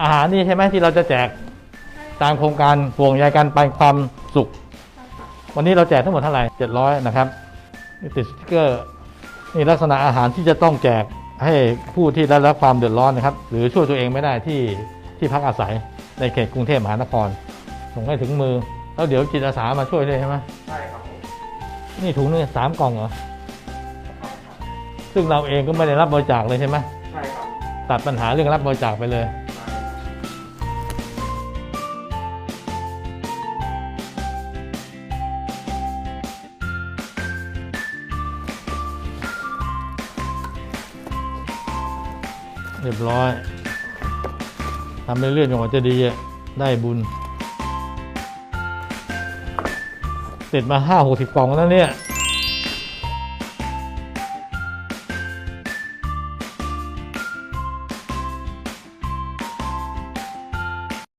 อาหารนี่ใช่ไหมที่เราจะแจกตามโครงการห่วงใยกันไปความสุข วันนี้เราแจกทั้งหมดเท่าไหร่เจ็ดร้อยนะครับนี่ติดสติ๊กเกอร์นี่ลักษณะอาหารที่จะต้องแจกให้ผู้ที่ได้รับความเดือดร้อนนะครับ หรือช่วยตัวเองไม่ได้ที่ที่พักอาศัยในเขตกรุงเทพมหานคร ส่งให้ถึงมือ แล้วเดี๋ยวจิตอาสามาช่วยด้วยใช่ไหมใช่ครับผมนี่ถุงนึงสามกล่องเหรอซึ่งเราเองก็ไม่ได้รับบริจาคเลยใช่ไหมใช่ครับตัดปัญหาเรื่องรับบริจาคไปเลย เรียบร้อยทำไปเรื่อยๆจนกว่าจะดีอะได้บุญติดมาห้าหกสิบกล่องแล้วเนี่ย